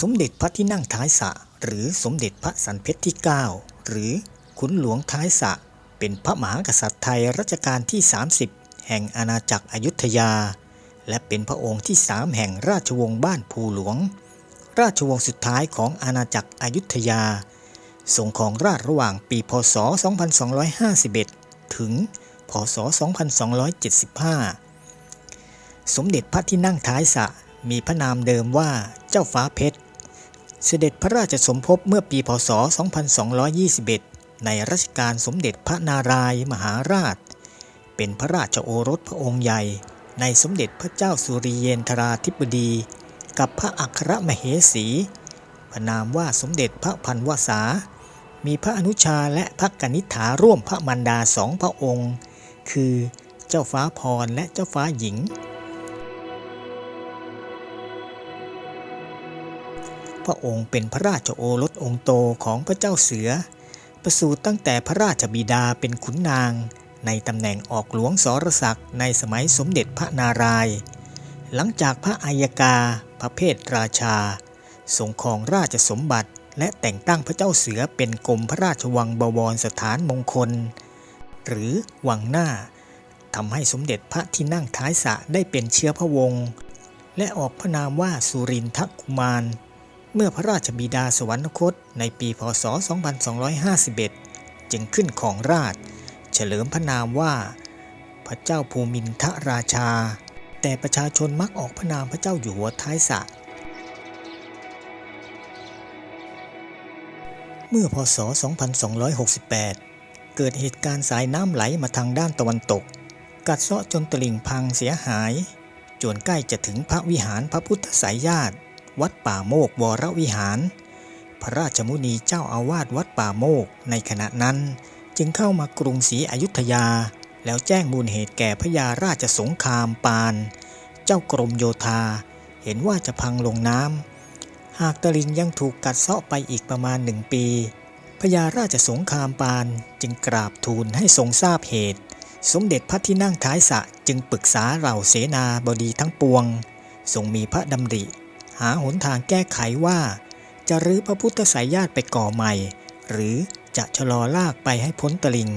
สมเด็จพระที่นั่งท้ายสะ หรือสมเด็จพระสันเพชรที่ 9 หรือขุนหลวงท้ายสะ เป็นพระมหากษัตริย์ไทยรัชกาลที่ 30 แห่งอาณาจักรอยุธยา และเป็นพระองค์ที่3แห่งราชวงศ์บ้านภูหลวง ราชวงศ์สุดท้ายของอาณาจักรอยุธยาทรงครองราชระหว่างปี พศ 2251 ถึง พศ 2275 สมเด็จพระที่นั่งท้ายสะ มีพระนามเดิมว่าเจ้าฟ้าเพชร เสด็จพระราชสมภพเมื่อปีพศ 2221 ในรัชกาลสมเด็จพระนารายมหาราช เป็นพระราชโอรสพระองค์ใหญ่ ในสมเด็จพระเจ้าสุริเยนทราธิบดี กับพระอัครมเหสี พระนามว่าสมเด็จพระพันวษา มีพระอนุชาและพระกนิษฐาร่วมพระมันดาสองพระองค์ คือเจ้าฟ้าพรและเจ้าฟ้าหญิง พระองค์เป็นพระราชโอรสองค์โตของพระเจ้าเสือ ประสูติตั้งแต่พระราชบิดาเป็นขุนนาง ในตำแหน่งออกหลวงสรศักดิ์ในสมัยสมเด็จพระนารายณ์หลังจากพระอัยกา พระเพทราชา ทรงครองราชสมบัติ และแต่งตั้งพระเจ้าเสือเป็นกรมพระราชวังบวรสถานมงคล หรือวังหน้าทำให้สมเด็จพระที่นั่งท้ายสระได้เป็นเชื้อพระวงศ์และออกพระนามว่าสุรินทกุมาร เมื่อพระราชบิดาสวรรคตในปีพศ 2251 จึงขึ้นของราช เฉลิมพระนามว่า พระเจ้าภูมินทราชา แต่ประชาชนมักออกพระนามพระเจ้าอยู่หัวท้ายสระเมื่อพศ 2268 เกิดเหตุการณ์สายน้ำไหลมาทางด้านตะวันตก กัดเซาะจนตลิ่งพังเสียหาย จนใกล้จะถึงพระวิหารพระพุทธสายญาติ วัดป่าโมกวรวิหาร พระราชมุนีเจ้าอาวาสวัดป่าโมกในขณะนั้น จึงเข้ามากรุงศรีอยุธยา แล้วแจ้งมูลเหตุแก่พระยาราชสงครามปาน เจ้ากรมโยธา เห็นว่าจะพังลงน้ำหากตลิงยังถูกกัดเซาะไปอีกประมาณหนึ่งปีพญาราชสงครามปานจึงกราบทูลให้ทรงทราบเหตุ สมเด็จพระที่นั่งท้ายสระจึงปรึกษาเหล่าเสนาบดีทั้งปวง ทรงมีพระดำริ หาหนทางแก้ไขว่า จะรื้อพระพุทธสายญาติไปก่อใหม่ หรือจะชะลอลากไปให้พ้นตลิง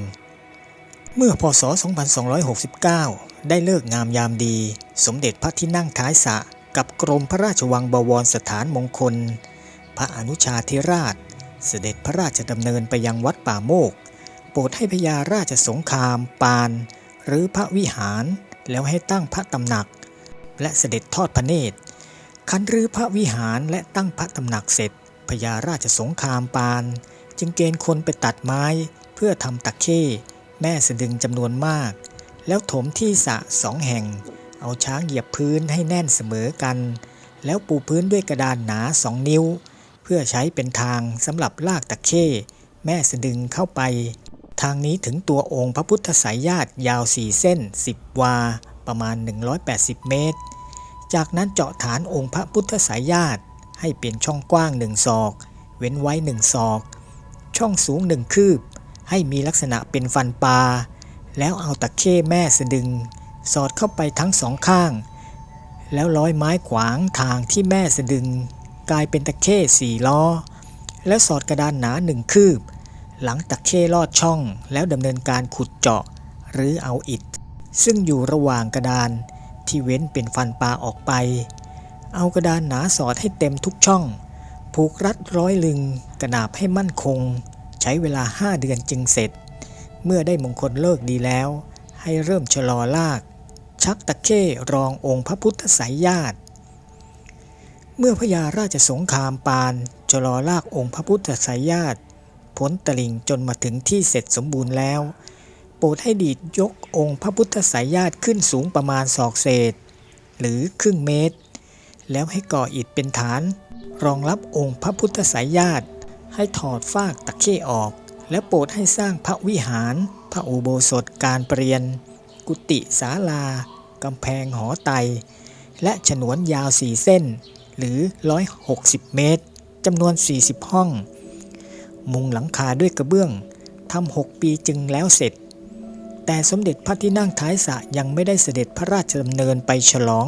เมื่อพศ 2269 ได้เลิกงามยามดี สมเด็จพระที่นั่งท้ายสะกับกรมพระราชวังบวรสถานมงคล พระอนุชาธิราช เสด็จพระราชดำเนินไปยังวัดป่าโมก โปรดให้พญาราชสงคราม ปาน หรือพระวิหารแล้วให้ตั้งพระตำหนัก และเสด็จทอดพระเนตร คันรื้อพระวิหารและตั้งพระตำหนักเสร็จพญาราชสงครามปาน จึงเกณฑ์คนไปตัดไม้เพื่อทำตะเข้แม่สะดึงจำนวนมาก แล้วถมที่สะสองแห่ง เอาช้างเหยียบพื้นให้แน่นเสมอกัน แล้วปูพื้นด้วยกระดานหนาสองนิ้ว เพื่อใช้เป็นทางสำหรับลากตะเข้แม่สะดึงเข้าไป ทางนี้ถึงตัวองค์พระพุทธสายญาติยาว4เส้น10วา ประมาณ 180 เมตร จากนั้นเจาะฐานองค์พระพุทธสายญาติ ให้เป็นช่องกว้างหนึ่งศอก เว้นไว้หนึ่งศอก ช่องสูงหนึ่งคืบ ให้มีลักษณะเป็นฟันปลา แล้วเอาตะเข้แม่สะดึง สอดเข้าไปทั้งสองข้าง แล้วร้อยไม้ขวางทางที่แม่สะดึง กลายเป็นตะเข้สี่ล้อ แล้วสอดกระดานหนาหนึ่งคืบ หลังตะเข้ลอดช่องแล้วดำเนินการขุดเจาะ หรือเอาอิฐซึ่งอยู่ระหว่างกระดาน ที่เว้นเป็นฟันปลาออกไป เอากระดานหนาสอดให้เต็มทุกช่อง ผูกรัดร้อยลึงกระนาบให้มั่นคง ใช้เวลาห้าเดือนจึงเสร็จ เมื่อได้มงคลเลิกดีแล้ว ให้เริ่มชะลอลาก ชักตะเข้รององค์พระพุทธสายญาติ เมื่อพญาราชสงครามปานชะลอลากองค์พระพุทธสายญาติพ้นตลิงจนมาถึงที่เสร็จสมบูรณ์แล้ว โปรดให้ดีดยกองค์พระพุทธสายญาติขึ้นสูงประมาณศอกเศษ หรือครึ่งเมตร แล้วให้ก่ออิฐเป็นฐาน รองรับองค์พระพุทธสายญาติ ให้ถอดฟากตะเข้ออก และโปรดให้สร้างพระวิหาร พระอุโบสถการเปรียน กุฏิศาลากำแพงหอไต และฉนวนยาว4เส้น หรือ 160 เมตรจำนวน 40 ห้อง มุงหลังคาด้วยกระเบื้องทำหกปีจึงแล้วเสร็จ แต่สมเด็จพระที่นั่งท้ายสระยังไม่ได้เสด็จพระราชดำเนินไปฉลอง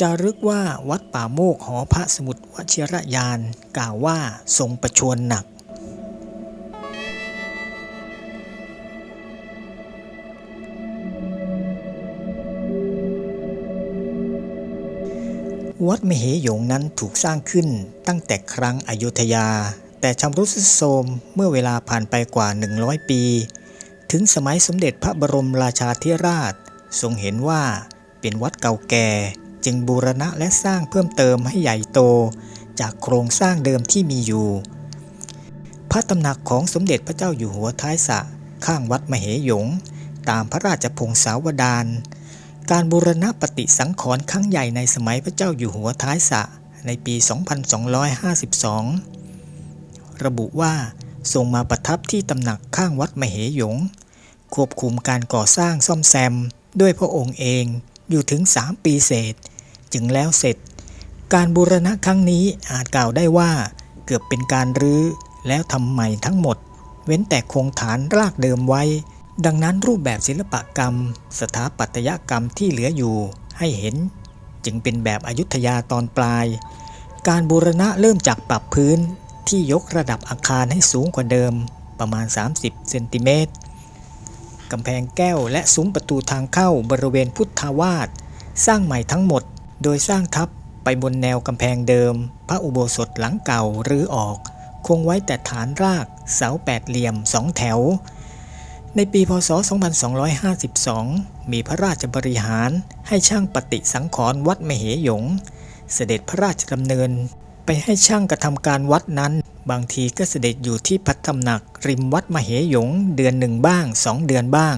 จจารึกว่าวัดป่าโมกหอพระสมุทรวชิรยาน กล่าวว่าทรงประชวรหนักวัดมเหยงนั้นถูกสร้างขึ้นตั้งแต่ครั้งอยุธยา แต่ชำรุดทรุดโทรมเมื่อเวลาผ่านไปกว่า 100 ปี ถึงสมัยสมเด็จพระบรมราชาธิราช ทรงเห็นว่าเป็นวัดเก่าแก่จึงบูรณะและสร้างเพิ่มเติมให้ใหญ่โต จากโครงสร้างเดิมที่มีอยู่ พระตำหนักของสมเด็จพระเจ้าอยู่หัวท้ายสะข้างวัดมเหยง ตามพระราชพงศาวดารการบูรณะปฏิสังขรณ์ครั้งใหญ่ในสมัยพระเจ้าอยู่หัวท้ายสะในปี 2252 ระบุว่าทรงมาประทับที่ตำหนักข้างวัดมเหยง ควบคุมการก่อสร้างซ่อมแซม ด้วยพระองค์เองอยู่ถึง 3 ปีเศษ จึงแล้วเสร็จ การบูรณะครั้งนี้อาจกล่าวได้ว่า เกือบเป็นการรื้อแล้วทำใหม่ทั้งหมด เว้นแต่คงฐานรากเดิมไว้ ดังนั้นรูปแบบศิลปกรรม สถาปัตยกรรมที่เหลืออยู่ให้เห็น จึงเป็นแบบอายุทยาตอนปลาย การบูรณะเริ่มจากปรับพื้นที่ยกระดับอาคารให้สูงกว่าเดิมประมาณ 30 เซนติเมตร กำแพงแก้วและซุ้มประตูทางเข้าบริเวณพุทธาวาสสร้างใหม่ทั้งหมด โดยสร้างทับไปบนแนวกำแพงเดิม พระอุโบสถหลังเก่าหรือออก คงไว้แต่ฐานรากเสาแปดเหลี่ยมสองแถว ในปีพศ 2252 มีพระราชบริหารให้ช่างปฏิสังขรณ์วัดมเหยง เสด็จพระราชดำเนิน ไปให้ช่างกระทำการวัดนั้น บางทีก็เสด็จอยู่ที่พัฒำหนัก ริมวัดมเหยง เดือนหนึ่งบ้างสองเดือนบ้าง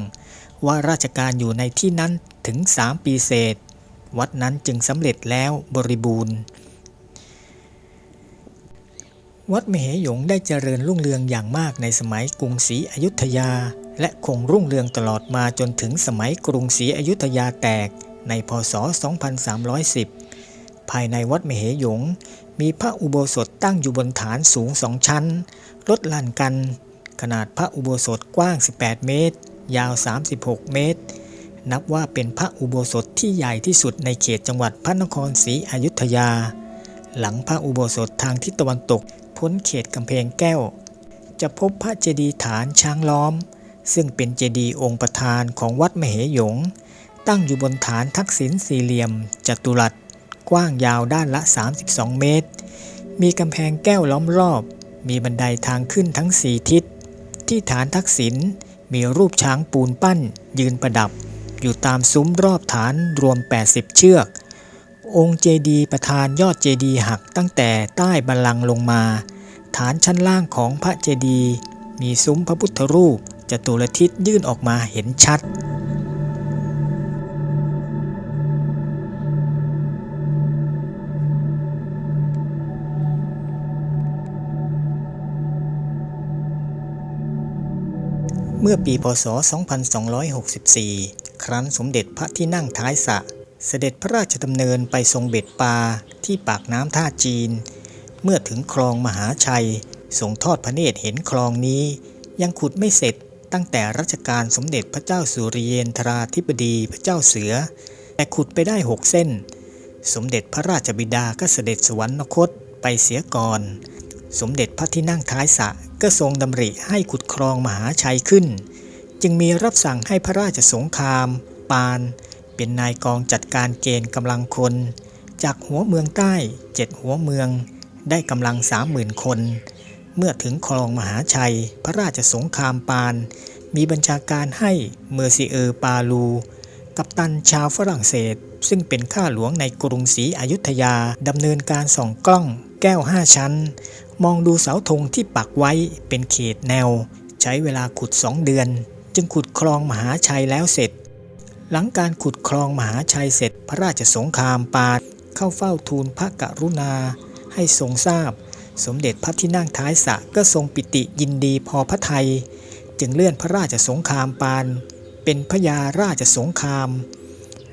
ว่าราชการอยู่ในที่นั้นถึง3ปีเศษ วัดนั้นจึงสำเร็จแล้วบริบูรณ์ วัดมเหยงได้เจริญรุ่งเรืองอย่างมากในสมัยกรุงศรีอยุธยา และคงรุ่งเรืองตลอดมาจนถึงสมัยกรุงศรีอยุธยาแตกในพศ 2310 ภายในวัดมเหยง มีพระอุโบสถตั้งอยู่บนฐานสูงสองชั้น ลดลั่นกัน ขนาดพระอุโบสถกว้าง 18 เมตร ยาว 36 เมตร นับว่าเป็นพระอุโบสถที่ใหญ่ที่สุดในเขตจังหวัดพระนครศรีอยุธยา หลังพระอุโบสถทางทิศตะวันตก พ้นเขตกำแพงแก้ว จะพบพระเจดีย์ฐานช้างล้อม ซึ่งเป็นเจดีย์องค์ประธานของวัดมเหยง ตั้งอยู่บนฐานทักษิณสี่เหลี่ยมจัตุรัส กว้างยาวด้านละ 32 เมตร มีกำแพงแก้วล้อมรอบ มีบันไดทางขึ้นทั้งสี่ทิศ ที่ฐานทักษิณมีรูปช้างปูนปั้น ยืนประดับ อยู่ตามซุ้มรอบฐานรวม 80 เชือก องค์เจดีย์ประธานยอดเจดีย์หักตั้งแต่ใต้บัลลังก์ลงมา ฐานชั้นล่างของพระเจดีย์มีซุ้มพระพุทธรูปจตุรทิศยื่นออกมาเห็นชัด เมื่อปีพศ 2264 ครั้นสมเด็จพระที่นั่งท้ายสะ เสด็จพระราชดำเนินไปทรงเบ็ดปลาที่ปากน้ำท่าจีน เมื่อถึงคลองมหาชัยทรงทอดพระเนตรเห็นคลองนี้ ยังขุดไม่เสร็จตั้งแต่รัชกาลสมเด็จพระเจ้าสุริเยนทราธิบดีพระเจ้าเสือ แต่ขุดไปได้หกเส้น สมเด็จพระราชบิดาก็เสด็จสวรรคตไปเสียก่อน สมเด็จพระที่นั่งท้ายสะก็ทรงดำริให้ขุดคลองมหาชัยขึ้น จึงมีรับสั่งให้พระราชสงคราม ปาน เป็นนายกองจัดการเกณฑ์กำลังคน จากหัวเมืองใต้เจ็ดหัวเมือง ได้กำลังสามหมื่นคน เมื่อถึงคลองมหาชัย พระราชสงครามปาน มีบัญชาการให้เมอร์ซิเออร์ปาลู กัปตันชาวฝรั่งเศส ซึ่งเป็นข้าหลวงในกรุงศรีอยุธยาดำเนินการส่องกล้องแก้วห้าชั้น มองดูเสาธงที่ปักไว้เป็นเขตแนว ใช้เวลาขุดสองเดือน จึงขุดคลองมหาชัยแล้วเสร็จ หลังการขุดคลองมหาชัยเสร็จ พระราชสงครามปาดเข้าเฝ้าทูลพระกรุณา ให้ทรงทราบ สมเด็จพระที่นั่งท้ายสระก็ทรงปิติยินดีพอพระไทย จึงเลื่อนพระราชสงครามปาน เป็นพระยาราชสงคราม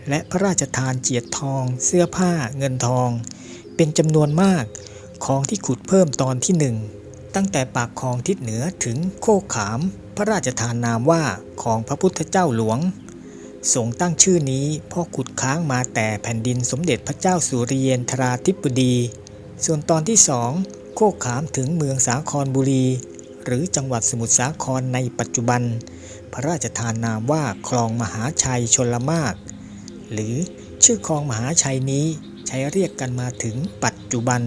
และพระราชทานเจียดทอง เสื้อผ้าเงินทอง เป็นจำนวนมาก ของที่ขุดเพิ่มตอนที่หนึ่งตั้งแต่ปากคลองทิศเหนือถึงโคกขาม พระราชทานนามว่าของพระพุทธเจ้าหลวงทรงตั้งชื่อนี้เพราะขุดค้างมาแต่แผ่นดินสมเด็จพระเจ้าสุริเยนทราธิบดี ส่วนตอนที่สองโคกขามถึงเมืองสาครบุรี หรือจังหวัดสมุทรสาครในปัจจุบัน พระราชทานนามว่าคลองมหาชัยชนลมาก หรือชื่อคลองมหาชัยนี้ใช้เรียกกันมาถึงปัจจุบัน